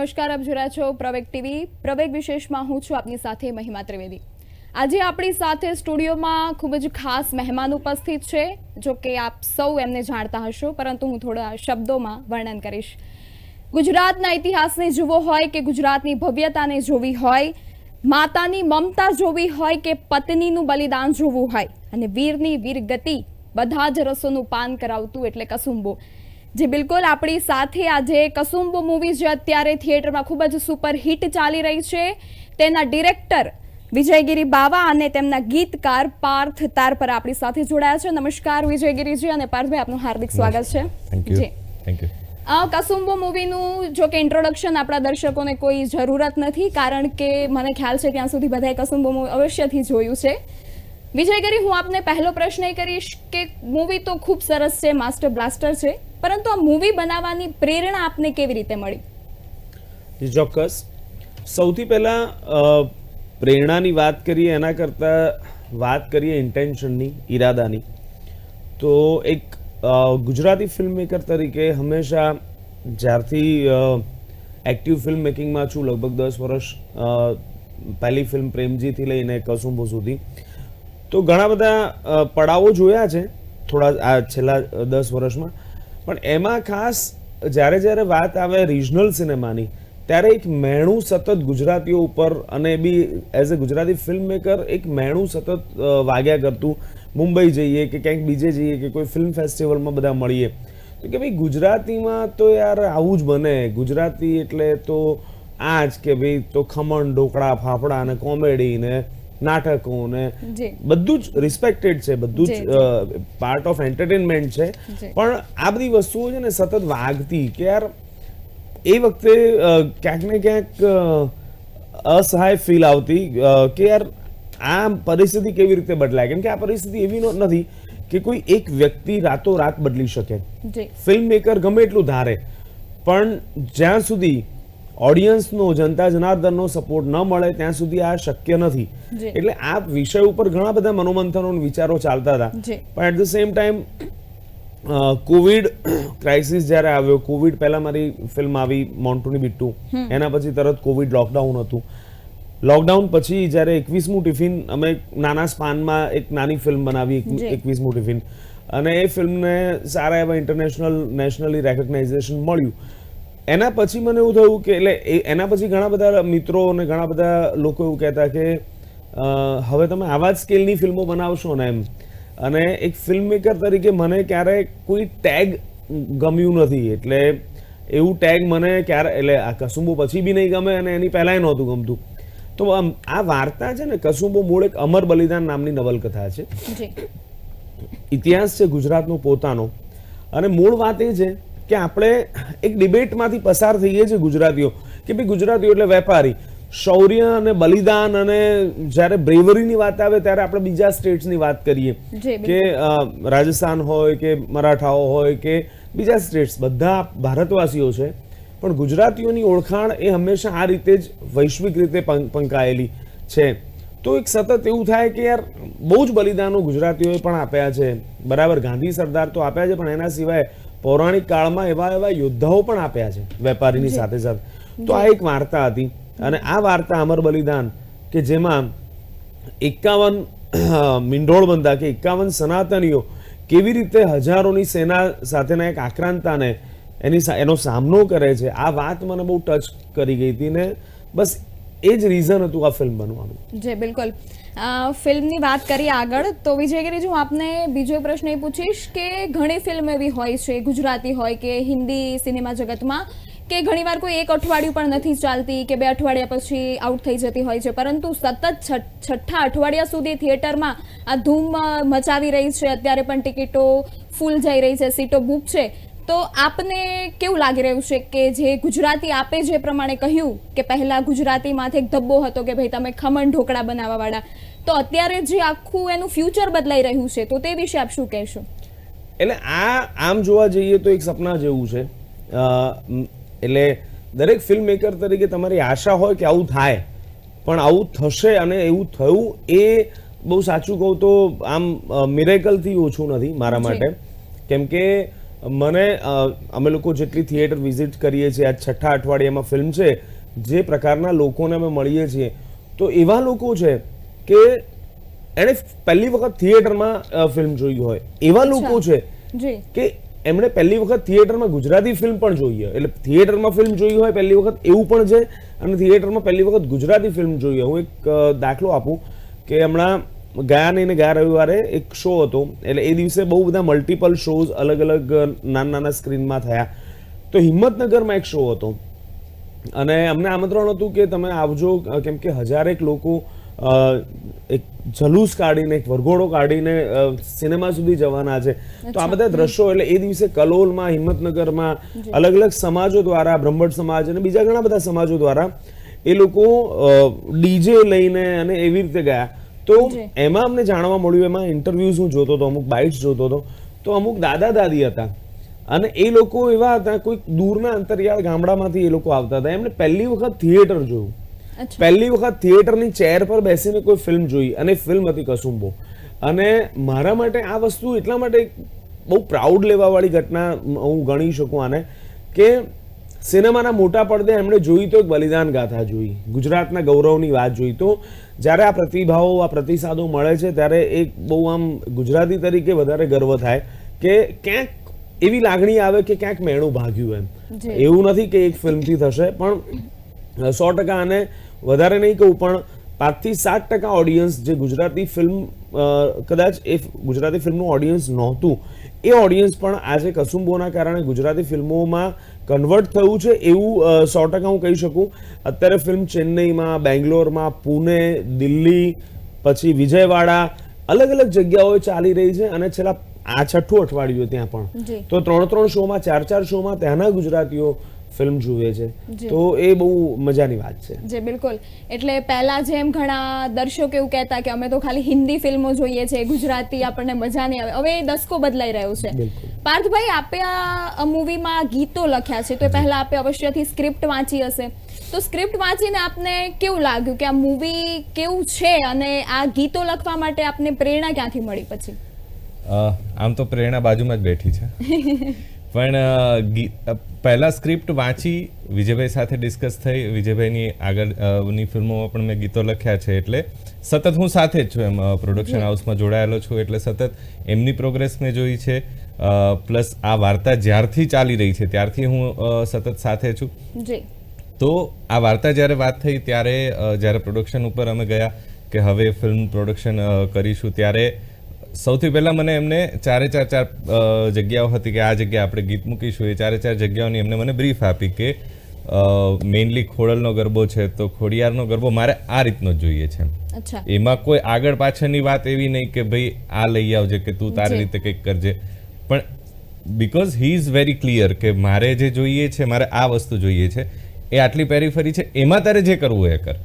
નમસ્કાર, આપ જોડા છો પ્રવેગ ટીવી. પ્રવેગ વિશેષમાં હું છું આપની સાથે મહિમા ત્રિવેદી. આજે આપણી સાથે સ્ટુડિયોમાં ખૂબ જ ખાસ મહેમાન ઉપસ્થિત છે, જો કે આપ સૌ એમને જાણતા હશો, પરંતુ હું થોડા શબ્દોમાં વર્ણન કરીશ. ગુજરાતના ઇતિહાસને જોવો હોય કે ગુજરાતની ભવ્યતાને જોવી હોય, માતાની મમતા જોવી હોય કે પત્નીનું બલિદાન જોવું હોય, અને વીરની વીરગતિ, બધા જ રસોનું પાન કરાવતું એટલે કસુંબો. જે બિલકુલ આપણી સાથે આજે કસુંબો મૂવી જે અત્યારે થિયેટરમાં ખૂબ જ સુપર હિટ ચાલી રહી છે. તેના ડિરેક્ટર વિજયગીરી બાવા અને તેમના ગીતકાર પાર્થ તાર પર આપણી સાથે જોડાયા છે. નમસ્કાર વિજયગીરીજી અને પાર્થભાઈ આપનું હાર્દિક સ્વાગત છે. જી. થેન્ક યુ કસુંબો મૂવીનું જો કે ઇન્ટ્રોડક્શન આપણા દર્શકોને કોઈ જરૂરત નથી કારણ કે મને ખ્યાલ છે ત્યાં સુધી બધાએ કસુંબો મૂવી અવશ્યથી જોયું છે. વિજયગીરી હું આપને પહેલો પ્રશ્ન એ કરીશ કે મૂવી તો ખૂબ સરસ છે માસ્ટર બ્લાસ્ટર છે. પરંતુ આ મૂવી બનાવવાની પ્રેરણા આપને કેવી રીતે મળી? ચોક્કસ. સૌથી પહેલાં પ્રેરણાની વાત કરીએ, એના કરતાં વાત કરીએ ઇન્ટેન્શનની ઈરાદાની. તો એક ગુજરાતી ફિલ્મ મેકર તરીકે હંમેશા જ્યારથી એક્ટિવ ફિલ્મ મેકિંગમાં છું, લગભગ દસ વર્ષ પહેલી ફિલ્મ પ્રેમજીથી લઈને કસુંબો સુધી, તો ઘણા બધા પડાવો જોયા છે, થોડા, આ છેલ્લા દસ વર્ષમાં. પણ એમાં ખાસ જ્યારે જ્યારે વાત આવે રિજનલ સિનેમાની ત્યારે એક મેણું સતત ગુજરાતીઓ ઉપર અને be as a Gujarati film maker એક મેણું સતત વાગ્યા કરતું. મુંબઈ જઈએ કે ક્યાંક બીજે જઈએ કે કોઈ ફિલ્મ ફેસ્ટિવલમાં બધા મળીએ. તો કે ભાઈ ગુજરાતીમાં તો યાર આવું જ બને. ગુજરાતી એટલે તો આ જ કે ભાઈ તો ખમણ ઢોકળા, ફાફડા ને કોમેડી ને નાટકો ને બધું જ રિસ્પેક્ટેડ છે બધું જ પાર્ટ ઓફ એન્ટરટેનમેન્ટ છે. પણ આ બધી વસ્તુઓ છે ને સતત વાગતી કે યાર એ વખતે ક્યાંક ને ક્યાંક અસહાય ફીલ આવતી કે યાર આ પરિસ્થિતિ કેવી રીતે બદલાય? કેમ કે આ પરિસ્થિતિ એવી નો- નથી કે કોઈ એક વ્યક્તિ રાતો રાત બદલી શકે. ફિલ્મ મેકર ગમે એટલું ધારે પણ જ્યાં સુધી ઓડિયન્સનો જનતા જનાર્દનનો સપોર્ટ ન મળે ત્યાં સુધી આ શક્ય નથી. એટલે આ વિષય ઉપર ઘણા બધા મનોમંથનો વિચારો ચાલતા હતા. પણ at the same time covid crisis જ્યારે આવ્યો કોવિડ પહેલા મારી ફિલ્મ આવી મોન્ટુની બિટ્ટુ એના પછી તરત કોવિડ લોકડાઉન હતું. લોકડાઉન પછી જ્યારે એકવીસમું ટિફિન અમે નાના સ્પાનમાં એક નાની ફિલ્મ બનાવી. એકવીસમું ટિફિન અને એ ફિલ્મને સારા એવા ઇન્ટરનેશનલ નેશનલી રેકોગ્નાઇઝેશન મળ્યું. એના પછી મને એવું થયું કે એટલે એના પછી ઘણા બધા મિત્રો અને ઘણા બધા લોકો એવું કહેતા કે હવે તમે આવા જ સ્કેલની ફિલ્મો બનાવશો ને એમ. અને એક ફિલ્મ મેકર તરીકે મને ક્યારેય કોઈ ટેગ ગમ્યું નથી. એટલે એવું ટેગ મને ક્યારે એટલે આ કસુંબો પછી બી નહીં ગમે અને એની પહેલાંય નહોતું ગમતું. તો આ વાર્તા છે ને કસુંબો મૂળ એક અમર બલિદાન નામની નવલકથા છે. ઇતિહાસ છે ગુજરાતનો પોતાનો. અને મૂળ વાત એ છે કે આપણે એક ડિબેટમાંથી પસાર થઈએ છીએ ગુજરાતીઓ. કે ભાઈ ગુજરાતીઓ એટલે વેપારી. શૌર્ય અને બલિદાન અને જ્યારે બ્રેવરીની વાત આવે ત્યારે આપણે બીજા સ્ટેટ્સની વાત કરીએ. કે રાજસ્થાન હોય કે મરાઠાઓ હોય કે બીજા સ્ટેટ્સ. બધા ભારતવાસીઓ છે. પણ ગુજરાતીઓની ઓળખાણ એ હંમેશા આ રીતે જ વૈશ્વિક રીતે પંકાયેલી છે. તો એક સતત એવું થાય કે યાર બહુ જ બલિદાનો ગુજરાતીઓએ પણ આપ્યા છે. બરાબર ગાંધી સરદાર તો આપ્યા છે પણ એના સિવાય પૌરાણિક કાળમાં એવા એવા યોદ્ધાઓ પણ આપ્યા છે વેપારીની સાથે સાથે. તો આ એક વાર્તા હતી અને આ વાર્તા અમર બલિદાન કે જેમાં એકાવન મીંઢોળ બંધા કે એકાવન સનાતનીઓ કેવી રીતે હજારોની સેના સાથેના એક આક્રાંતાને એની એનો સામનો કરે છે આ વાત મને બહુ ટચ કરી ગઈ હતી ને બસ એ જ રીઝન હતું આ ફિલ્મ બનવાનું. જે, બિલકુલ. ફિલ્મની વાત કરીએ આગળ, તો વિજયગીરી હું આપને બીજો પ્રશ્ન એ પૂછીશ કે ઘણી ફિલ્મ એવી હોય છે, ગુજરાતી હોય કે હિન્દી સિનેમા જગતમાં, કે ઘણીવાર કોઈ એક અઠવાડિયું પણ નથી ચાલતી કે બે અઠવાડિયા પછી આઉટ થઈ જતી હોય છે, પરંતુ સતત છઠ્ઠા અઠવાડિયા સુધી થિયેટરમાં આ ધૂમ મચાવી રહી છે, અત્યારે પણ ટિકિટો ફૂલ જઈ રહી છે, સીટો બુક છે. તો આપને કેવું લાગી રહ્યું છે કે જે ગુજરાતી આપે જે પ્રમાણે કહ્યું કે પહેલા ગુજરાતીમાંથી એક ધબ્બો હતો કે ભાઈ તમે ખમણ ઢોકળા બનાવવા વાળા તો અત્યારે જે આખું એનું ફ્યુચર બદલાઈ રહ્યું છે તો તે વિશે આપ શું કહેશો? એટલે આ આમ જોવા જઈએ તો એક સપના જેવું છે. એટલે દરેક ફિલ્મ મેકર તરીકે તમારી આશા હોય કે આવું થાય પણ આવું થશે અને એવું થયું એ બહુ સાચું કહું તો આમ મિરેકલથી ઓછું નથી મારા માટે. કેમ કે મને અમે લોકો જેટલી થિયેટર વિઝિટ કરીએ છીએ આ છઠ્ઠા અઠવાડિયામાં ફિલ્મ છે જે પ્રકારના લોકોને અમે મળીએ છીએ તો એવા લોકો છે કે એણે પહેલી વખત થિયેટરમાં ફિલ્મ જોઈ હોય. એવા લોકો છે કે એમણે પહેલી વખત થિયેટરમાં ગુજરાતી ફિલ્મ પણ જોઈ હોય. એટલે થિયેટરમાં ફિલ્મ જોઈ હોય પહેલી વખત એવું પણ છે અને થિયેટરમાં પહેલી વખત ગુજરાતી ફિલ્મ જોઈ હોય. હું એક દાખલો આપું કે હમણાં ગયા નહીં ને ગયા રવિવારે એક શો હતો. એટલે એ દિવસે બહુ બધા મલ્ટિપલ શોઝ અલગ અલગ નાના નાના સ્ક્રીનમાં થયા. તો હિંમતનગરમાં એક શો હતો. અને અમને આમંત્રણ હતું કે તમે આવજો કેમ કે હજારેક લોકો એક જલુસ કાઢીને એક વરઘોડો કાઢીને સિનેમા સુધી જવાના છે. તો આ બધા દ્રશ્યો એટલે એ દિવસે કલોલમાં હિંમતનગરમાં અલગ અલગ સમાજો દ્વારા બ્રહ્મટ સમાજ અને બીજા ઘણા બધા સમાજો દ્વારા એ લોકો ડીજે લઈને અને એવી રીતે ગયા. તો એમાં અમને જાણવા મળ્યું એમાં ઇન્ટરવ્યુઝ હું જોતો હતો અમુક બાઇટ્સ જોતો હતો. તો અમુક દાદા દાદી હતા. અને એ લોકો એવા હતા કોઈક દૂરના અંતરિયાળ ગામડામાંથી એ લોકો આવતા હતા. એમણે પહેલી વખત થિયેટર જોયું. પહેલી વખત થિયેટરની ચેર પર બેસીને કોઈ ફિલ્મ જોઈ અને ફિલ્મ હતી કસુંબો. અને મારા માટે આ વસ્તુ એટલા માટે બહુ પ્રાઉડ લેવાવાળી ઘટના હું ગણી શકું આને કે સિનેમાના મોટા પડદે એમણે જોઈ તો એક બલિદાન ગાથા જોઈ. ગુજરાતના ગૌરવની વાત જોઈ તો જ્યારે આ પ્રતિભાવો આ પ્રતિસાદો મળે છે ત્યારે એક બહુ આમ ગુજરાતી તરીકે વધારે ગર્વ થાય કે ક્યાંક એવી લાગણી આવે કે ક્યાંક મેણું ભાગ્યું એમ. એવું નથી કે એક ફિલ્મથી થશે પણ સો ટકા આને વધારે નહીં કહું પણ પાંચથી સાત ટકા ઓડિયન્સ જે ગુજરાતી ફિલ્મ કદાચ એ ગુજરાતી ફિલ્મનું ઓડિયન્સ નહોતું એ ઓડિયન્સ પણ આજે કસુંબોના કારણે ગુજરાતી ફિલ્મોમાં કન્વર્ટ થયું છે એવું સો ટકા હું કહી શકું. અત્યારે ફિલ્મ ચેન્નઈમાં બેંગ્લોરમાં પુણે દિલ્હી પછી વિજયવાડા અલગ અલગ જગ્યાઓએ ચાલી રહી છે અને છેલ્લા આ છઠ્ઠું અઠવાડિયું ત્યાં પણ. તો ત્રણ ત્રણ શોમાં ચાર ચાર શોમાં ત્યાંના ગુજરાતીઓ ફિલ્મ જુએ છે. તો એ બહુ મજાની વાત છે. જે બિલકુલ. એટલે પહેલા જેમ ઘણા દર્શકો એવું કહેતા કે અમે તો ખાલી હિન્દી ફિલ્મો જોઈએ છે ગુજરાતી આપણને મજા નહીં આવે. હવે એ દસકો બદલાઈ રહ્યો છે. પાર્થભાઈ આપે આ મૂવીમાં ગીતો લખ્યા છે તો એ પહેલા આપે અવશ્યથી સ્ક્રિપ્ટ વાંચી હશે. તો સ્ક્રિપ્ટ વાંચીને આપને કેવું લાગ્યું કે આ મૂવી કેવું છે અને આ ગીતો લખવા માટે આપને પ્રેરણા ક્યાંથી મળી પછી? આમ તો પ્રેરણા બાજુમાં જ બેઠી છે. પણ પહેલાં સ્ક્રિપ્ટ વાંચી વિજયભાઈ સાથે ડિસ્કસ થઈ. વિજયભાઈની આગળની ફિલ્મોમાં પણ મેં ગીતો લખ્યા છે એટલે સતત હું સાથે જ છું એમ પ્રોડક્શન હાઉસમાં જોડાયેલો છું એટલે સતત એમની પ્રોગ્રેસ મેં જોઈ છે. પ્લસ આ વાર્તા જ્યારથી ચાલી રહી છે ત્યારથી હું સતત સાથે છું. તો આ વાર્તા જ્યારે વાત થઈ ત્યારે જ્યારે પ્રોડક્શન ઉપર અમે ગયા કે હવે ફિલ્મ પ્રોડક્શન કરીશું ત્યારે સૌથી પહેલાં મને એમને ચારે ચાર ચાર જગ્યાઓ હતી કે આ જગ્યા આપણે ગીત મૂકીશું. એ ચારે ચાર જગ્યાઓની એમને મને બ્રીફ આપી કે મેઇનલી ખોડલનો ગરબો છે તો ખોડિયારનો ગરબો મારે આ રીતનો જ જોઈએ છે એમાં. કોઈ આગળ પાછળની વાત એવી નહીં કે ભાઈ આ લઈ આવજે કે તું તારી રીતે કંઈક કરજે. પણ because he is very clear કે મારે જે જોઈએ છે મારે આ વસ્તુ જોઈએ છે એ આટલી પેરીફરી છે. એમાં તારે જે કરવું હોય એ કર.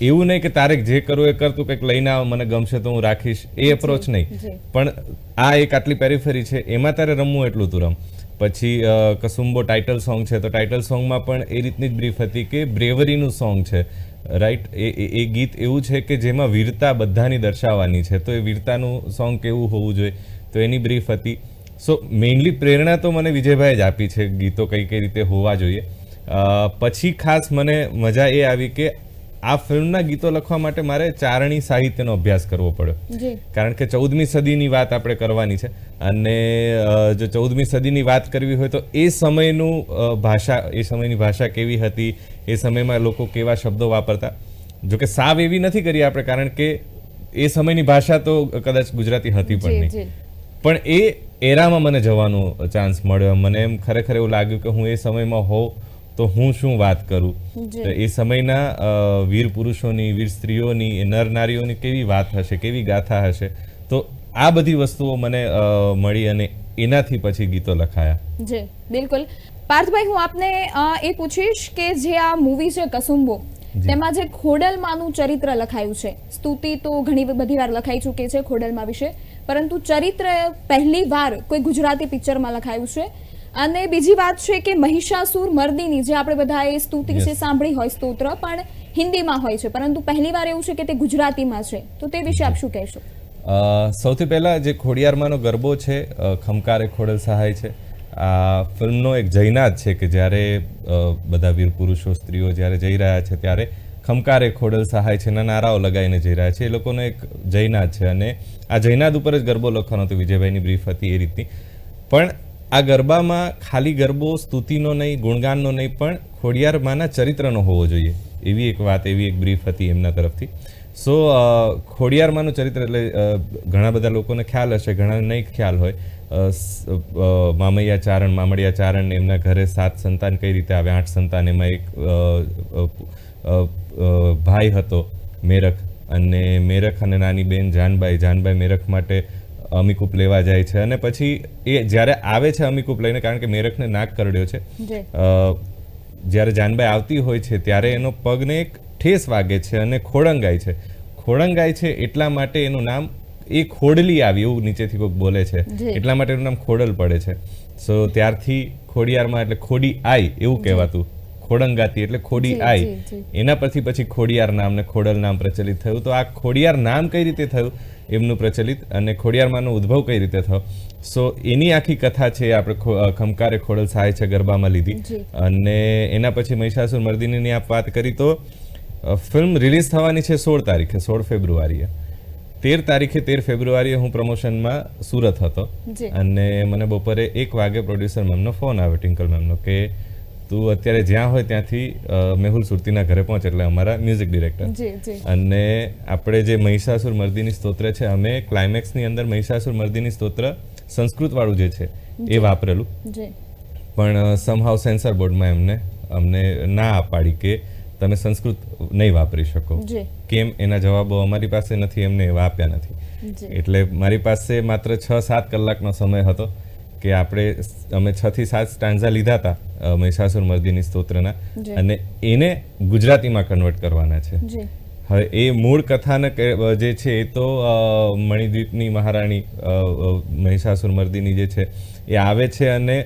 એવું નહીં કે તારે જે કરવું એ કર તું કંઈક લઈને આવ મને ગમશે તો હું રાખીશ. એ અપ્રોચ નહીં. પણ આ એક આટલી પેરીફેરી છે એમાં તારે રમવું એટલું તું રમ. પછી કસુંબો ટાઇટલ સોંગ છે તો ટાઇટલ સોંગમાં પણ એ રીતની જ બ્રીફ હતી કે બ્રેવરીનું સોંગ છે. રાઈટ એ એ- એ ગીત એવું છે કે જેમાં વીરતા બધાની દર્શાવવાની છે. તો એ વીરતાનું સોંગ કેવું હોવું જોઈએ? તો એની બ્રીફ હતી. સો મેઇનલી પ્રેરણા તો મને વિજયભાઈ જ આપી છે ગીતો કઈ કઈ રીતે હોવા જોઈએ. પછી ખાસ મને મજા એ આવી કે આ ફિલ્મના ગીતો લખવા માટે મારે ચારણી સાહિત્યનો અભ્યાસ કરવો પડ્યો. કારણ કે ચૌદમી સદીની વાત આપણે કરવાની છે. અને જો ચૌદમી સદીની વાત કરવી હોય તો એ સમયનું ભાષા એ સમયની ભાષા કેવી હતી એ સમયમાં લોકો કેવા શબ્દો વાપરતા. જો કે સાવ એવી નથી કરી આપણે કારણ કે એ સમયની ભાષા તો કદાચ ગુજરાતી હતી પણ નહીં. પણ એ એરામાં મને જવાનો ચાન્સ મળ્યો. મને એમ ખરેખર એવું લાગ્યું કે હું એ સમયમાં હોઉં તો હું શું વાત કરું? તો એ સમયના વીર પુરુષોની વીર સ્ત્રીઓની નર નારીઓની કેવી વાત હશે કેવી ગાથા હશે? તો આ બધી વસ્તુઓ મને મળી અને એનાથી પછી ગીતો લખાયા. જી બિલકુલ. પાર્થભાઈ હું આપને એ પૂછીશ કે જે આ મૂવી છે કસુંબો તેમાં જે ખોડલમાનું ચરિત્ર લખાયું છે. સ્તુતિ તો ઘણી બધી વાર લખાઈ ચૂકી છે ખોડલમાં વિશે પરંતુ ચરિત્ર પહેલી વાર કોઈ ગુજરાતી પિક્ચરમાં લખાયું છે. અને બીજી વાત છે કે મહિષાસુર મર્દિની જે આપણે બધા એ સ્તુતિ છે સાંભળી હોય સ્તોત્ર પણ હિન્દીમાં હોય છે. પરંતુ પહેલી વાર એવું છે કે તે ગુજરાતીમાં છે. તો તે વિશે આપ શું કહેશો? સૌથી પહેલાં જે ખોડિયારમાંનો ગરબો છે ખમકારે ખોડલ સહાય છે. આ ફિલ્મનો એક જૈનાદ છે કે જ્યારે બધા વીર પુરુષો સ્ત્રીઓ જ્યારે જઈ રહ્યા છે ત્યારે ખમકારે ખોડલ સહાય છે એના નારાઓ લગાવીને જઈ રહ્યા છે. એ લોકોનો એક જૈનાદ છે. અને આ જૈનાદ ઉપર જ ગરબો લખવાનો હતો વિજયભાઈની બ્રીફ હતી એ રીતની. પણ આ ગરબામાં ખાલી ગરબો, સ્તુતિનો નહીં, ગુણગાનનો નહીં, પણ ખોડિયારમાંના ચરિત્રનો હોવો જોઈએ. એવી એક વાત, એવી એક બ્રીફ હતી એમના તરફથી. સો ખોડિયારમાંનું ચરિત્ર એટલે ઘણા બધા લોકોને ખ્યાલ હશે, ઘણા નહીં ખ્યાલ હોય. મામૈયા ચારણ, મામડિયા ચારણ એમના ઘરે સાત સંતાન કઈ રીતે આવે? આઠ સંતાન, એમાં એક ભાઈ હતો, મેરખ. અને મેરખ અને નાની બેન જાનબાઈ. જાનબાઈ મેરખ માટે અમિકૂપ લેવા જાય છે. અને પછી એ જ્યારે આવે છે અમિકૂપ લઈને કારણ કે મેરખને નાક કરડ્યો છે જ્યારે જાનબાઈ આવતી હોય છે ત્યારે એનો પગને એક ઠેસ વાગે છે અને ખોડંગાય છે. ખોડંગાય છે એટલા માટે એનું નામ એ ખોડલી આવી એવું નીચેથી કોઈક બોલે છે. એટલા માટે એનું નામ ખોડલ પડે છે. સો ત્યારથી ખોડિયારમાં એટલે ખોડી આઈ એવું કહેવાતું. ખોડંગાતી એટલે ખોડી આઈ. એના પરથી પછી ખોડિયાર નામ ને ખોડલ નામ પ્રચલિત થયું. તો આ ખોડિયાર નામ કઈ રીતે થયું? એમનું પ્રચલિત અને ખોડિયારમાંનો ઉદ્ભવ કઈ રીતે થયો? સો એની આખી કથા છે આપણે ખમકારે ખોડલ સહાય છે ગરબામાં લીધી. અને એના પછી મહિષાસુર મર્દિનીની આપ વાત કરી તો ફિલ્મ રિલીઝ થવાની છે સોળ તારીખે સોળ ફેબ્રુઆરીએ. તેર તારીખે તેર ફેબ્રુઆરીએ હું પ્રમોશનમાં સુરત હતો. અને મને બપોરે એક વાગે પ્રોડ્યુસર મેમનો ફોન આવ્યો ટિંકલ મેમનો કે તું અત્યારે જ્યાં હોય ત્યાંથી મેહુલ સુરતીના ઘરે પહોંચ એટલે અમારા મ્યુઝિક ડિરેક્ટર અને આપણે જે મહિષાસુર મર્દિની સ્તોત્ર છે અમે ક્લાઇમેક્સની અંદર મહિષાસુર મર્દિની સ્તોત્ર સંસ્કૃત વાળું જે છે એ વાપરેલું. પણ સમહાવ સેન્સર બોર્ડમાં એમને અમને ના પાડી કે તમે સંસ્કૃત નહીં વાપરી શકો. કેમ? એના જવાબો અમારી પાસે નથી એમને એવા આપ્યા નથી. એટલે મારી પાસે માત્ર છ સાત કલાકનો સમય હતો. કે આપણે અમે છ થી સાત સ્ટાન્ઝા લીધા હતા મહિષાસુર મર્દિની સ્તોત્રના. અને એને ગુજરાતીમાં કન્વર્ટ કરવાના છે. હવે એ મૂળ કથાને જે છે એ તો મણિદ્વીપની મહારાણી મહિષાસુર મર્દિની જે છે એ આવે છે અને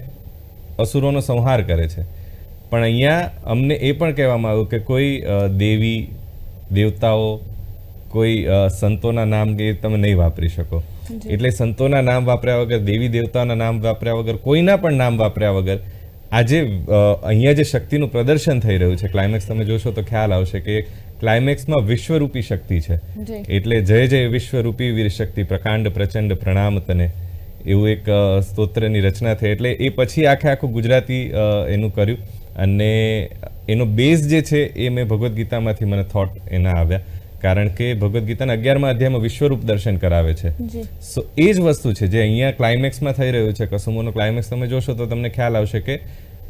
અસુરોનો સંહાર કરે છે. પણ અહીંયા અમને એ પણ કહેવામાં આવ્યું કે કોઈ દેવી દેવતાઓ કોઈ સંતોના નામ કે તમે નહીં વાપરી શકો. એટલે સંતોના નામ વાપર્યા વગર દેવી દેવતાઓના નામ વાપર્યા વગર કોઈના પણ નામ વાપર્યા વગર આજે અહીંયા જે શક્તિનું પ્રદર્શન થઈ રહ્યું છે ક્લાઇમેક્સ તમે જોશો તો ખ્યાલ આવશે કે ક્લાઇમેક્સમાં વિશ્વરૂપી શક્તિ છે. એટલે જય જય વિશ્વરૂપી વીર શક્તિ પ્રકાંડ પ્રચંડ પ્રણામ તને. એવું એક સ્તોત્રની રચના થઈ. એટલે એ પછી આખે આખું ગુજરાતી એનું કર્યું. અને એનો બેઝ જે છે એ મેં ભગવદ્ ગીતામાંથી મને થોટ એના આવ્યા. કારણ કે ભગવદ્ ગીતાના અગિયારમાં અધ્યાયમાં વિશ્વરૂપ દર્શન કરાવે છે. સો એ જ વસ્તુ છે જે અહીંયા ક્લાઇમેક્સમાં થઈ રહ્યું છે. કસુમોનો ક્લાઇમેક્સ તમે જોશો તો તમને ખ્યાલ આવશે કે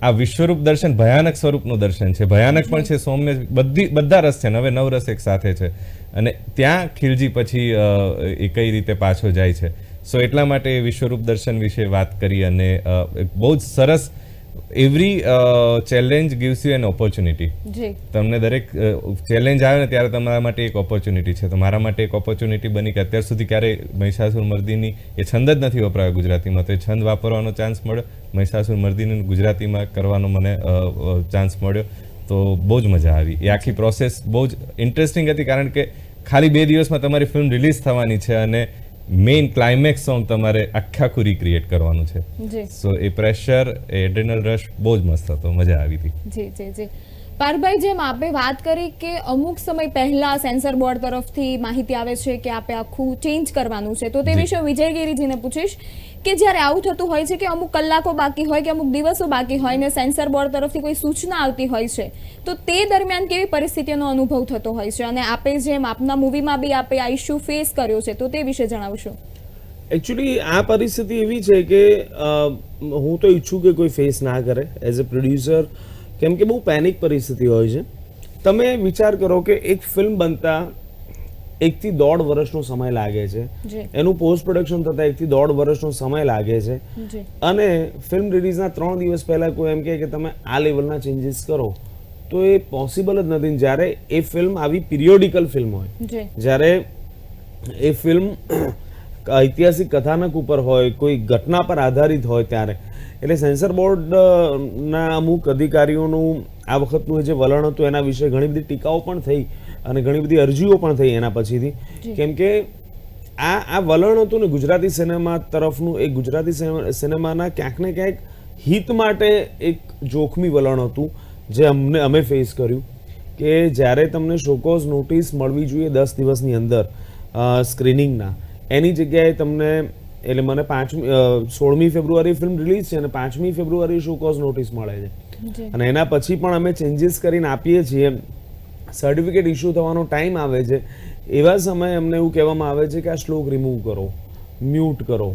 આ વિશ્વરૂપ દર્શન ભયાનક સ્વરૂપનું દર્શન છે. ભયાનક પણ છે. સૌમ્ય બધી બધા રસ છે. નવે નવ રસ એક સાથે છે. અને ત્યાં ખીલજી પછી એ કઈ રીતે પાછો જાય છે. સો એટલા માટે વિશ્વરૂપ દર્શન વિશે વાત કરી અને બહુ જ સરસ every challenge gives you an opportunity તમને દરેક ચેલેન્જ આવે ને ત્યારે તમારા માટે એક ઓપોર્ચ્યુનિટી છે. તો મારા માટે એક ઓપોર્ચ્યુનિટી બની કે અત્યાર સુધી ક્યારે મહિષાસુર મર્દીની એ છંદ જ નથી વપરાયો ગુજરાતીમાં. તો એ છંદ વાપરવાનો ચાન્સ મળ્યો. મહિષાસુર મર્દીની ગુજરાતીમાં કરવાનો મને ચાન્સ મળ્યો. તો બહુ જ મજા આવી. એ આખી પ્રોસેસ બહુ જ ઇન્ટરેસ્ટિંગ હતી કારણ કે ખાલી બે દિવસમાં તમારી ફિલ્મ રિલીઝ થવાની છે અને મેઇન ક્લાઇમેક્સ સોંગ તમારે આખા ખુરી ક્રિએટ કરવાનું છે. સો એ પ્રેશર એ એડ્રેનલ રશ બહુ જ મસ્ત હતો મજા આવી હતી. જી જી જી. પારભાઈ જેમ આપે વાત કરી કે અમુક સમય પહેલા સેન્સર બોર્ડ તરફથી માહિતી આવે છે કે આપે આખું ચેન્જ કરવાનું છે તો તે વિશે વિજય વિજયગીરીજીને પૂછીશ. કે જ્યારે આવું થતું હોય છે કે અમુક કલાકો બાકી હોય કે અમુક દિવસો બાકી હોય ને સેન્સર બોર્ડ તરફથી કોઈ સૂચના આવતી હોય છે, તો તે દરમિયાન કેવી પરિસ્થિતિનો અનુભવ થતો હોય છે? અને આપે જેમ આપના મૂવીમાં બી આપે આ ઇશ્યુ ફેસ કર્યો છે, તો તે વિશે જણાવશો. એકચ્યુઅલી આ પરિસ્થિતિ એવી છે કે હું તો ઈચ્છું કે કોઈ ફેસ ના કરે. એઝ અ પ્રોડ્યુસર કેમ કે બહુ પેનિક પરિસ્થિતિ હોય છે. તમે વિચાર કરો કે એક ફિલ્મ બનતા એકથી દોઢ વર્ષનો સમય લાગે છે. એનું પોસ્ટ પ્રોડક્શન થતાં એકથી દોઢ વર્ષનો સમય લાગે છે. અને ફિલ્મ રિલીઝના ત્રણ દિવસ પહેલાં કોઈ એમ કહે કે તમે આ લેવલના ચેન્જીસ કરો તો એ પોસિબલ જ નથી. જ્યારે એ ફિલ્મ આવી પિરિયોડિકલ ફિલ્મ હોય. જ્યારે એ ફિલ્મ ઐતિહાસિક કથાનક ઉપર હોય કોઈ ઘટના પર આધારિત હોય ત્યારે. એટલે સેન્સર બોર્ડના અમુક અધિકારીઓનું આ વખતનું જે વલણ હતું એના વિશે ઘણી બધી ટીકાઓ પણ થઈ. અને ઘણી બધી અરજીઓ પણ થઈ એના પછીથી. કેમ કે આ આ વલણ હતું ને ગુજરાતી સિનેમા તરફનું એ ગુજરાતી સિનેમાના ક્યાંક ને ક્યાંક હિત માટે એક જોખમી વલણ હતું જે અમને અમે ફેસ કર્યું કે જ્યારે તમને શોકોઝ નોટિસ મળવી જોઈએ દસ દિવસની અંદર સ્ક્રીનિંગના એની જગ્યાએ તમને એટલે મને પાંચમી સોળમી ફેબ્રુઆરી ફિલ્મ રિલીઝ છે અને પાંચમી ફેબ્રુઆરી શોકોઝ નોટિસ મળે છે. અને એના પછી પણ અમે ચેન્જીસ કરીને આપીએ છીએ. સર્ટિફિકેટ ઇસ્યુ થવાનો ટાઈમ આવે છે, એવા સમયે અમને એવું કહેવામાં આવે છે કે આ શ્લોક રિમૂવ કરો મ્યુટ કરો.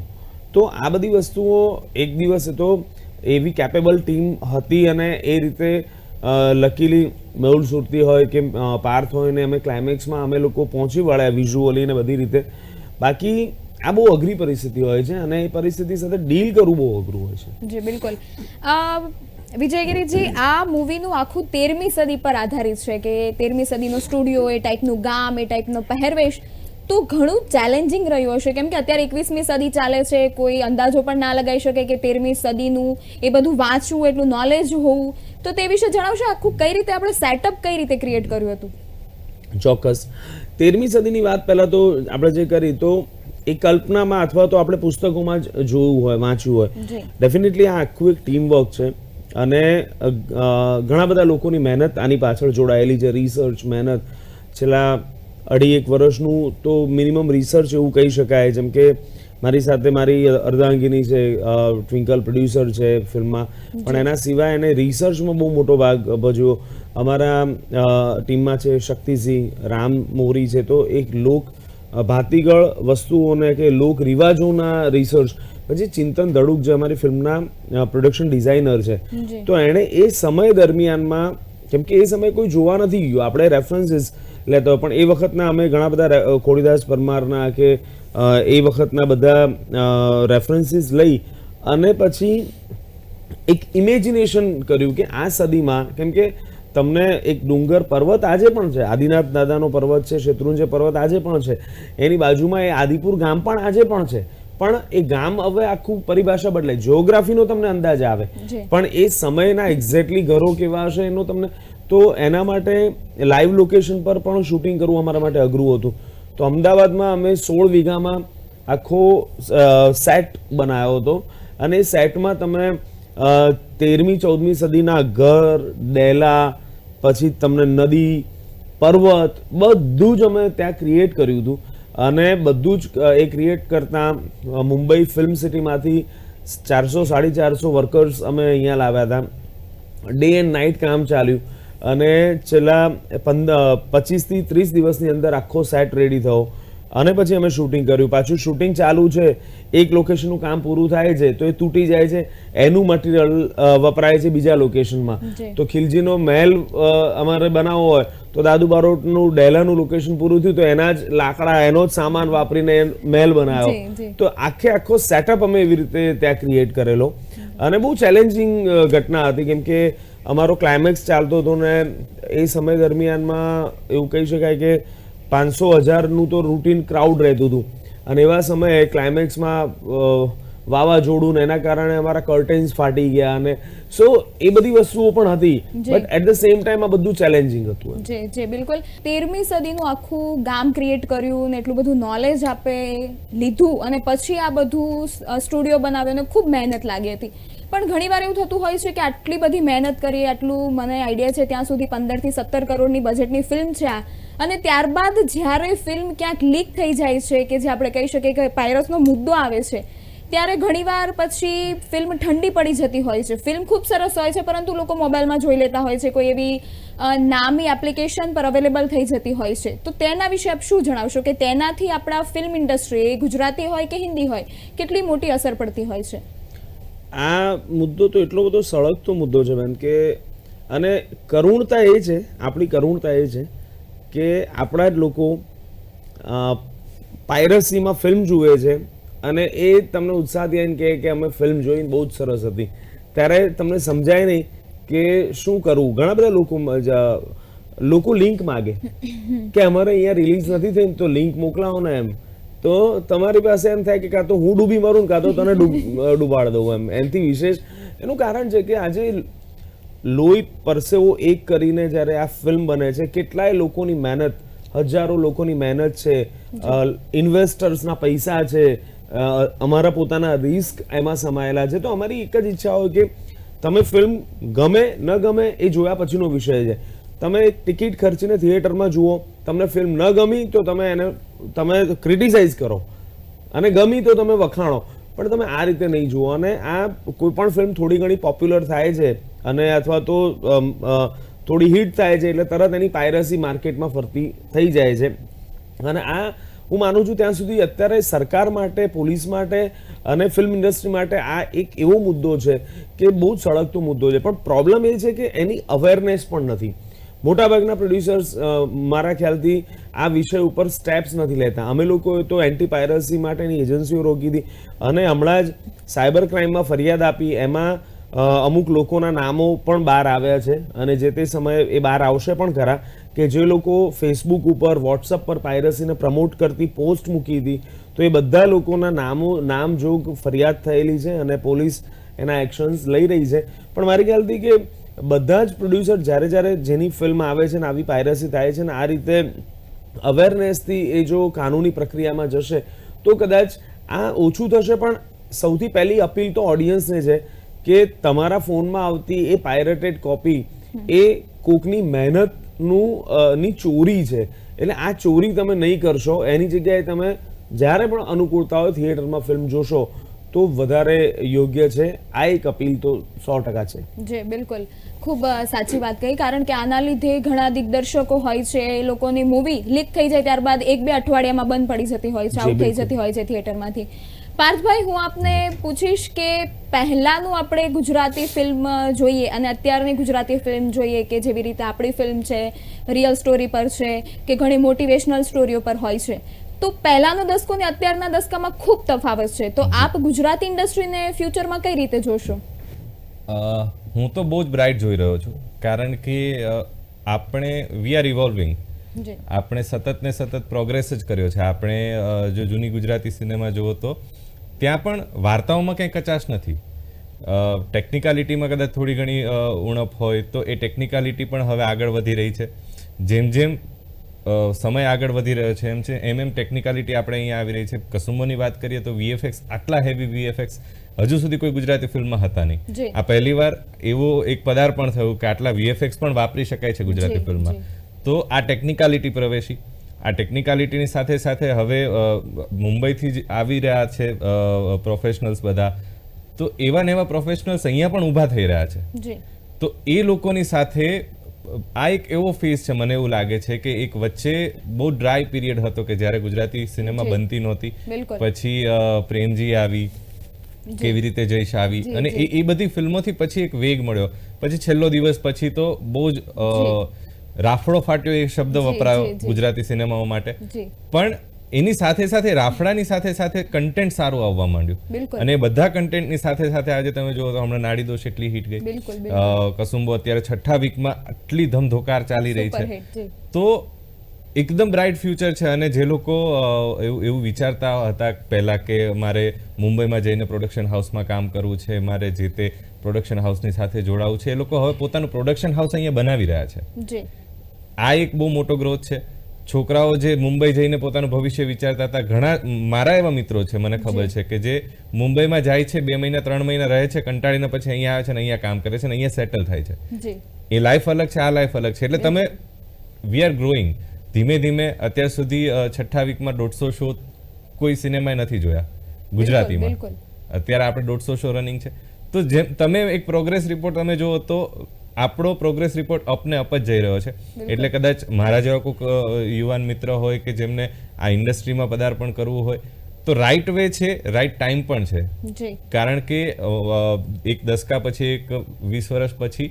તો આ બધી વસ્તુઓ એક દિવસ તો એવી કેપેબલ ટીમ હતી અને એ રીતે લકીલી મેહુલ સુરતી હોય કે પાર્થ હોય ને અમે ક્લાઇમેક્સમાં અમે લોકો પહોંચી વળ્યા વિઝ્યુઅલી ને બધી રીતે. બાકી આ બહુ અઘરી પરિસ્થિતિ હોય છે અને એ પરિસ્થિતિ સાથે ડીલ કરવું બહુ અઘરું હોય છે. જી, બિલકુલ. વિજયગીરીજી આ મૂવીનું આખું તેરમી સદી પર આધારિત છે કે તેરમી સદીનો સ્ટુડિયો એ ટાઈપનું ગામ એ ટાઈપનો પહેરવેશ તો ઘણું ચેલેન્જિંગ રહ્યું હશે. કેમ કે અત્યારે એકવીસમી સદી ચાલે છે કોઈ અંદાજો પણ ના લગાવી શકે કે તેરમી સદીનું એ બધું વાંચવું એટલું નોલેજ હોવું. તો તે વિશે જણાવશો આખું કઈ રીતે આપણે સેટઅપ કઈ રીતે ક્રિએટ કર્યું હતું? ચોક્કસ. તેરમી સદીની વાત પહેલાં તો આપણે જે કરી તો એ કલ્પનામાં અથવા તો આપણે પુસ્તકોમાં જ જોયું હોય વાંચ્યું હોય. ડેફિનેટલી આ આખું એક ટીમ વર્ક છે. અને ઘણા બધા લોકોની મહેનત આની પાછળ જોડાયેલી છે રિસર્ચ મહેનત છેલ્લા અઢી એક વર્ષનું તો મિનિમમ રિસર્ચ એવું કહી શકાય જેમ કે મારી સાથે મારી અર્ધાંગીની છે ટ્વિંકલ પ્રોડ્યુસર છે ફિલ્મમાં પણ એના સિવાય એને રિસર્ચમાં બહુ મોટો ભાગ ભજવ્યો અમારા ટીમમાં છે શક્તિસિંહ રામ મોરી છે તો એક લોક ભાતીગળ વસ્તુઓને કે લોક રિવાજોના રિસર્ચ પછી ચિંતન દડુક જે અમારી ફિલ્મના પ્રોડક્શન ડિઝાઇનર છે. તો એણે એ સમય દરમિયાનમાં કેમ કે એ સમય કોઈ જોવા નથી ગયું. આપણે રેફરન્સીસ લેતો પણ એ વખતના અમે ઘણા બધા કોળીદાસ પરમારના કે એ વખતના બધા રેફરન્સીસ લઈ અને પછી એક ઇમેજિનેશન કર્યું કે આ સદીમાં કેમ કે તમને એક ડુંગર પર્વત આજે પણ છે. આદિનાથ દાદાનો પર્વત છે શેત્રુંજય પર્વત આજે પણ છે. એની બાજુમાં એ આદિપુર ગામ પણ આજે પણ છે. પણ એ ગામ હવે આખું પરિભાષા બદલાય. જિયોગ્રાફીનો તમને અંદાજ આવે. પણ એ સમયના એક્ઝેક્ટલી ઘરો કેવા હશે એનો તમને તો એના માટે લાઈવ લોકેશન પર પણ શૂટિંગ કરવું અમારા માટે અઘરું હતું. તો અમદાવાદમાં અમે સોળ વીઘામાં આખો સેટ બનાવ્યો હતો. અને એ સેટમાં તમને તેરમી ચૌદમી સદીના ઘર ડેલા પછી તમને નદી પર્વત બધું જ અમે ત્યાં ક્રિએટ કર્યું હતું. અને બધું જ એ ક્રિએટ કરતા મુંબઈ ફિલ્મ સિટીમાંથી ચારસો સાડી ચારસો વર્કર્સ અમે અહીંયા લાવ્યા હતા. ડે એન્ડ નાઇટ કામ ચાલ્યું. અને છેલ્લા પંદર પચીસથી ત્રીસ દિવસની અંદર આખો સેટ રેડી થયો. અને પછી અમે શૂટિંગ કર્યું. પાછું શૂટિંગ ચાલુ છે. એક લોકેશનનું કામ પૂરું થાય છે તો એ તૂટી જાય છે. એનું મટીરિયલ વપરાય છે બીજા લોકેશનમાં તો ખિલજીનો મહેલ અમારે બનાવવો હોય તો દાદુ બારોટનું ડેલાનું લોકેશન પૂરું થયું તો એના જ લાકડા એનો જ સામાન વાપરીને મહેલ બનાવ્યો તો આખે આખો સેટઅપ અમે એવી રીતે ત્યાં ક્રિએટ કરેલો. અને બહુ ચેલેન્જિંગ ઘટના હતી. કેમ કે અમારો ક્લાઇમેક્સ ચાલતો હતો ને એ સમય દરમિયાનમાં એવું કહી શકાય કે પાંચસો હજારનું તો રૂટીન ક્રાઉડ રહેતું હતું. અને એવા સમયે ક્લાઇમેક્સમાં વાવાઝોડું ને એના કારણે અમારા કર્ટેન્સ ફાટી ગયા અને સો એ બધી વસ્તુઓ પણ હતી. But at the same time આ બધું ચેલેન્જિંગ હતું જે જે બિલકુલ. તેરમી સદીનું આખું ગામ ક્રિએટ કર્યું ને એટલું બધું નોલેજ આપે લીધું અને પછી આ બધું સ્ટુડિયો બનાવ્યો ને ખૂબ મહેનત લાગી હતી. પણ ઘણીવાર એવું થતું હોય છે કે આટલી બધી મહેનત કરી આટલું મને આઈડિયા છે ત્યાં સુધી પંદરથી સત્તર કરોડની બજેટની ફિલ્મ છે આ. અને ત્યારબાદ જ્યારે ફિલ્મ ક્યાંક લીક થઈ જાય છે કે જે આપણે કહી શકીએ કે પાયરસનો મુદ્દો આવે છે ત્યારે ઘણીવાર પછી ફિલ્મ ઠંડી પડી જતી હોય છે. ફિલ્મ ખૂબ સરસ હોય છે, પરંતુ લોકો મોબાઈલમાં જોઈ લેતા હોય છે. કોઈ એવી નામી એપ્લિકેશન પર અવેલેબલ થઈ જતી હોય છે. તો તેના વિશે આપ શું જણાવશો કે તેનાથી આપણા ફિલ્મ ઇન્ડસ્ટ્રી ગુજરાતી હોય કે હિન્દી હોય, કેટલી મોટી અસર પડતી હોય છે? આ મુદ્દો તો એટલો બધો સળગતો મુદ્દો છે, બેન, કે અને કરુણતા એ છે, આપણી કરુણતા એ છે, કે આપણા જ લોકો પાયરસીમાં ફિલ્મ જુએ છે અને એ તમને ઉત્સાહથી આવીને કહે કે અમે ફિલ્મ જોઈને બહુ જ સરસ હતી. ત્યારે તમને સમજાય નહીં કે શું કરવું. ઘણા બધા લોકો લોકો લિંક માગે કે અમારે અહીંયા રિલીઝ નથી થઈ તો લિંક મોકલાવો ને એમ. તો તમારી પાસે એમ થાય કે કાં તો હું ડૂબી મરું કાં તો તને ડૂબ ડૂબાડ દઉં એમ. એનાથી વિશેષ એનું કારણ છે કે આજે લોહી પરસેવો એક કરીને જ્યારે આ ફિલ્મ બને છે, કેટલાય લોકોની મહેનત, હજારો લોકોની મહેનત છે ઇન્વેસ્ટર્સના પૈસા છે અમારા પોતાના રિસ્ક એમાં સમાયેલા છે. તો અમારી એક જ ઈચ્છા હોય કે તમે ફિલ્મ ગમે, ન ગમે એ જોયા પછીનો વિષય છે. તમે ટિકિટ ખર્ચીને થિયેટરમાં જુઓ, તમને ફિલ્મ ન ગમી તો તમે એને, તમે ક્રિટિસાઇઝ કરો. અને ગમી તો તમે વખાણો. પણ તમે આ રીતે નહીં જુઓ. અને આ કોઈ પણ ફિલ્મ થોડી ઘણી પોપ્યુલર થાય છે અને અથવા તો થોડી હિટ થાય છે એટલે તરત એની પાયરસી માર્કેટમાં ફરતી થઈ જાય છે. અને આ હું માનું છું ત્યાં સુધી અત્યારે સરકાર માટે, પોલીસ માટે અને ફિલ્મ ઇન્ડસ્ટ્રી માટે આ એક એવો મુદ્દો છે કે બહુ જ સળગતો મુદ્દો છે. પણ પ્રોબ્લેમ એ છે કે એની અવેરનેસ પણ નથી. મોટાભાગના પ્રોડ્યુસર્સ મારા ખ્યાલથી આ વિષય ઉપર સ્ટેપ્સ નથી લેતા. અમે લોકોએ તો એન્ટી પાયરસી માટેની એજન્સીઓ રોકી હતી અને હમણાં જ સાયબર ક્રાઇમમાં ફરિયાદ આપી. એમાં અમુક લોકોના નામો પણ બહાર આવ્યા છે અને જે તે સમયે એ બહાર આવશે પણ ખરા. કે જે લોકો ફેસબુક ઉપર વોટ્સઅપ પર પાયરસીને પ્રમોટ કરતી પોસ્ટ મૂકી હતી, તો એ બધા લોકોના નામો નામજોગ ફરિયાદ થયેલી છે અને પોલીસ એના એક્શન્સ લઈ રહી છે. પણ મારી ખ્યાલથી કે બધા જ પ્રોડ્યુસર જ્યારે જ્યારે જેની ફિલ્મ આવે છે ને આવી પાયરસી થાય છે ને આ રીતે અવેરનેસથી એ જો કાનૂની પ્રક્રિયામાં જશે, તો કદાચ આ ઓછું થશે. પણ સૌથી પહેલી અપીલ તો ઓડિયન્સને છે કે તમારા ફોનમાં આવતી એ પાયરેટેડ કોપી એ કોકની મહેનતનું અ, ની ચોરી છે. એટલે આ ચોરી તમે નહીં કરશો. એની જગ્યાએ તમે જ્યારે પણ અનુકૂળતા હોય થિયેટરમાં ફિલ્મ જોશો તો વધારે યોગ્ય છે. આ એક અપીલ તો સો ટકા છે. જે બિલકુલ. ખૂબ સાચી વાત કહી. કારણ કે આના લીધે ઘણા દિગ્દર્શકો હોય છે એ લોકોની મૂવી લીક થઈ જાય ત્યારબાદ એક બે અઠવાડિયામાં બંધ પડી જતી હોય છે આઉટ થઈ જતી હોય છે થિયેટરમાંથી. પાર્થભાઈ હું આપને પૂછીશ કે પહેલાનું આપણે ગુજરાતી ફિલ્મ જોઈએ અને અત્યારની ગુજરાતી ફિલ્મ જોઈએ કે જેવી રીતે આપણી ફિલ્મ છે રિયલ સ્ટોરી પર છે કે ઘણી મોટિવેશનલ સ્ટોરીઓ પર હોય છે. તો પહેલાનો દસકો ને અત્યારના દસકામાં ખૂબ તફાવત છે. તો આપ ગુજરાતી ઇન્ડસ્ટ્રીને ફ્યુચરમાં કઈ રીતે જોશો? હું તો બહુ જ બ્રાઇટ જોઈ રહ્યો છું. કારણ કે આપણે વી આર ઇવોલ્વિંગ આપણે સતત ને સતત પ્રોગ્રેસ જ કર્યો છે. આપણે જો જૂની ગુજરાતી સિનેમા જુઓ તો ત્યાં પણ વાર્તાઓમાં કંઈ કચાશ નથી. ટેકનિકાલિટીમાં કદાચ થોડી ઘણી ઉણપ હોય તો એ ટેકનિકાલિટી પણ હવે આગળ વધી રહી છે. જેમ જેમ સમય આગળ વધી રહ્યો છે એમ છે એમ એમ ટેકનિકાલિટી આપણે અહીંયા આવી રહી છે. કસુંબોની વાત કરીએ તો વીએફએક્સ આટલા હેવી વીએફએક્સ હજુ સુધી કોઈ ગુજરાતી ફિલ્મમાં હતા નહીં. આ પહેલી વાર એવો એક પદાર્પણ થયું કે આટલા વીએફએક્સ પણ વાપરી શકાય છે ગુજરાતી ફિલ્મમાં. તો આ ટેકનિકાલિટી પ્રવેશી. આ ટેકનિકાલિટીની સાથે સાથે હવે મુંબઈથી જ આવી રહ્યા છે પ્રોફેશનલ્સ બધા. તો એવા ને એવા પ્રોફેશનલ્સ અહીંયા પણ ઊભા થઈ રહ્યા છે. તો એ લોકોની સાથે આ એક એવો ફેઝ છે મને એવું લાગે છે કે એક વચ્ચે બહુ ડ્રાય પીરિયડ હતો કે જ્યારે ગુજરાતી સિનેમા બનતી નહોતી. પછી પ્રેમજી આવી કેવી રીતે જઈશ આવી. અને એ એ બધી ફિલ્મોથી પછી એક વેગ મળ્યો. પછી છેલ્લો દિવસ પછી તો બહુ જ. રાફડો ફાટ્યો એ શબ્દ વપરાયો. ગુજરાતી સિનેમાઓ માટે. પણ એની સાથે સાથે રાફડાની સાથે સાથે કન્ટેન્ટ સારું આવવા માંડ્યું. અને બધા કન્ટેન્ટની સાથે સાથે આજે તમે જુઓ તો હમણાં નાડી દોષ એટલી હિટ ગઈ. કસુંબો અત્યારે છઠ્ઠા વીકમાં આટલી ધમધોકાર ચાલી રહી છે. તો એકદમ બ્રાઇટ ફ્યુચર છે અને જે લોકો એવું એવું વિચારતા હતા પહેલા કે મારે મુંબઈમાં જઈને પ્રોડક્શન હાઉસમાં કામ કરવું છે મારે જે તે પ્રોડક્શન હાઉસની સાથે જોડાવું છે એ લોકો હવે પોતાનું પ્રોડક્શન હાઉસ અહીંયા બનાવી રહ્યા છે. આ એક બહુ મોટો ગ્રોથ છે. છોકરાઓ જે મુંબઈ જઈને પોતાનું ભવિષ્ય વિચારતા હતા ઘણા મારા એવા મિત્રો છે મને ખબર છે કે જે મુંબઈમાં જાય છે બે મહિના ત્રણ મહિના રહે છે કંટાળીને પછી અહીંયા આવે છે ને અહીંયા કામ કરે છે ને અહીંયા સેટલ થાય છે. એ લાઈફ અલગ છે આ લાઈફ અલગ છે. એટલે તમે વી આર ગ્રોઈંગ ધીમે ધીમે અત્યાર સુધી છઠ્ઠા વીકમાં દોઢસો શો કોઈ સિનેમાએ નથી જોયા ગુજરાતીમાં. અત્યારે આપણે દોઢસો શો રનિંગ છે. તો જેમ તમે એક પ્રોગ્રેસ રિપોર્ટ તમે જુઓ તો આપણો પ્રોગ્રેસ રિપોર્ટ અપને અપ જ જઈ રહ્યો છે. એટલે કદાચ મારા જેવા કોઈક યુવાન મિત્ર હોય કે જેમને આ ઇન્ડસ્ટ્રીમાં પદાર્પણ કરવું હોય તો રાઈટ વે છે રાઈટ ટાઈમ પણ છે. કારણ કે એક દસકા પછી એક વીસ વર્ષ પછી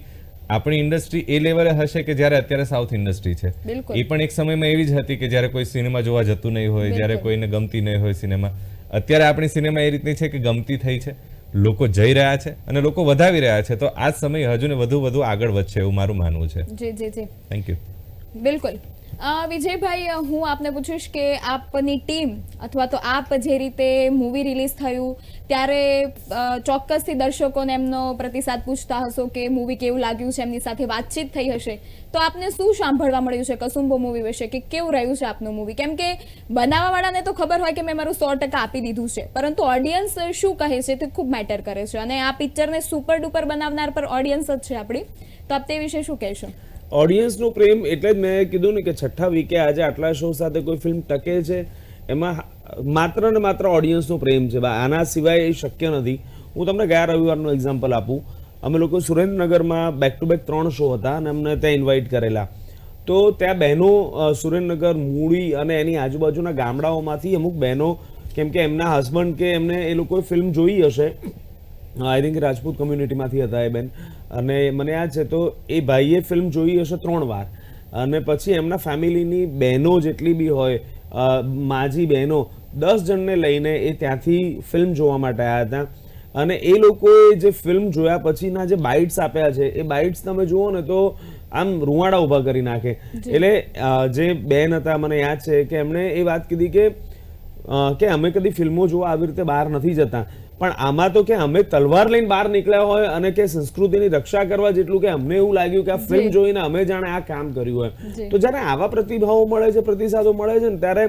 આપણી ઇન્ડસ્ટ્રી એ લેવલે હશે કે જ્યારે અત્યારે સાઉથ ઇન્ડસ્ટ્રી છે. એ પણ એક સમયમાં એવી જ હતી કે જ્યારે કોઈ સિનેમા જોવા જતું નહીં હોય જ્યારે કોઈને ગમતી નહીં હોય સિનેમા અત્યારે આપણી સિનેમા એ રીતની છે કે ગમતી થઈ છે. લોકો જઈ રહ્યા છે અને લોકો વધાવી રહ્યા છે. તો આ સમય હજુ ને વધુ વધુ આગળ વધશે એવું મારું માનવું છે. જી જી જી. થેન્ક યુ બિલકુલ. વિજયભાઈ હું આપને પૂછીશ કે આપની ટીમ અથવા તો આપ જે રીતે મૂવી રિલીઝ થયું, ત્યારે ચોક્કસથી દર્શકોને એમનો પ્રતિસાદ પૂછતા હશો કે મૂવી કેવું લાગ્યું છે, એમની સાથે વાતચીત થઈ હશે. તો આપને શું સાંભળવા મળ્યું છે કસુંબો મૂવી વિશે? કે કેવું રહ્યું છે આપનું મૂવી કેમ કે બનાવવાવાળાને તો ખબર હોય કે મેં મારું સો ટકા આપી દીધું છે. પરંતુ ઓડિયન્સ શું કહે છે તે ખૂબ મેટર કરે છે. અને આ પિક્ચરને સુપર ડુપર બનાવનાર પર ઓડિયન્સ જ છે આપણી. તો આપ તે વિશે શું કહેશો? ઓડિયન્સનો પ્રેમ એટલે જ મેં કીધું ને કે છઠ્ઠા વીકે આજે આટલા શો સાથે કોઈ ફિલ્મ ટકે છે, એમાં માત્ર ને માત્ર ઓડિયન્સનો પ્રેમ છે. આના સિવાય એ શક્ય નથી. હું તમને ગયા રવિવારનું એક્ઝામ્પલ આપું. અમે લોકો સુરેન્દ્રનગરમાં બેક ટુ બેક ત્રણ શો હતા અને અમને ત્યાં ઇન્વાઇટ કરેલા. તો ત્યાં બહેનો સુરેન્દ્રનગર મૂળી અને એની આજુબાજુના ગામડાઓમાંથી અમુક બહેનો, કેમ કે એમના હસબન્ડ કે એમને એ લોકોએ ફિલ્મ જોઈ હશે. આઈ થિંક રાજપૂત કમ્યુનિટીમાંથી હતા એ બેન. અને મને યાદ છે તો એ ભાઈએ ફિલ્મ જોઈ હશે ત્રણ વાર. અને પછી એમના ફેમિલીની બહેનો જેટલી બી હોય માજી બહેનો દસ જણને લઈને એ ત્યાંથી ફિલ્મ જોવા માટે આવ્યા હતા. અને એ લોકોએ જે ફિલ્મ જોયા પછીના જે બાઇટ્સ આપ્યા છે એ બાઇટ્સ તમે જુઓ ને તો આમ રૂવાડા ઊભા કરી નાખે. એટલે જે બેન હતા મને યાદ છે કે એમણે એ વાત કીધી કે કે અમે કદી ફિલ્મો જોવા આવી રીતે બહાર નથી જતા. પણ આમાં તો કે અમે તલવાર લઈને બહાર નીકળ્યા હોય અને કે સંસ્કૃતિની રક્ષા કરવા જેટલું કે અમને એવું લાગ્યું કે આ ફિલ્મ જોઈને અમે જાણે આ કામ કર્યું હોય. તો જ્યારે આવા પ્રતિભાવો મળે છે પ્રતિસાદો મળે છે ને ત્યારે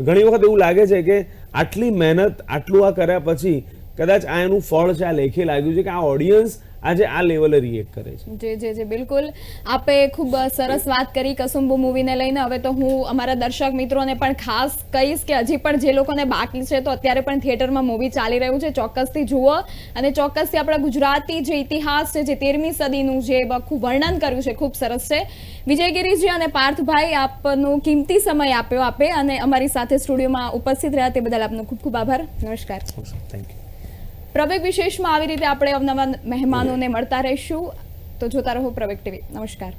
ઘણી વખત એવું લાગે છે કે આટલી મહેનત આટલું આ કર્યા પછી કદાચ આ એનું ફળ છે આ લેખે લાગ્યું છે કે આ ઓડિયન્સ આજે આ લેવલે રિએક્ટ કરે છે. જે જે જે બિલકુલ. આપે ખૂબ સરસ વાત કરી કસુંબુ મૂવીને લઈને. હવે તો હું અમારા દર્શક મિત્રોને પણ ખાસ કહીશ કે હજી પણ જે લોકોને બાકી છે તો અત્યારે પણ થિયેટરમાં મૂવી ચાલી રહ્યું છે. ચોક્કસથી જુઓ. અને ચોક્કસથી આપણા ગુજરાતી જે ઇતિહાસ છે જે તેરમી સદીનું જે ખૂબ વર્ણન કર્યું છે ખૂબ સરસ છે. વિજયગીરીજી અને પાર્થભાઈ આપનો કિંમતી સમય આપ્યો આપે. અને અમારી સાથે સ્ટુડિયોમાં ઉપસ્થિત રહ્યા તે બદલ આપનો ખૂબ ખૂબ આભાર. નમસ્કાર. થેન્ક યુ પ્રવેગ વિશેષમાં આવી રીતે આપણે અવનવા મહેમાનોને મળતા રહીશું. તો જોતા રહો પ્રવેગ ટીવી. નમસ્કાર.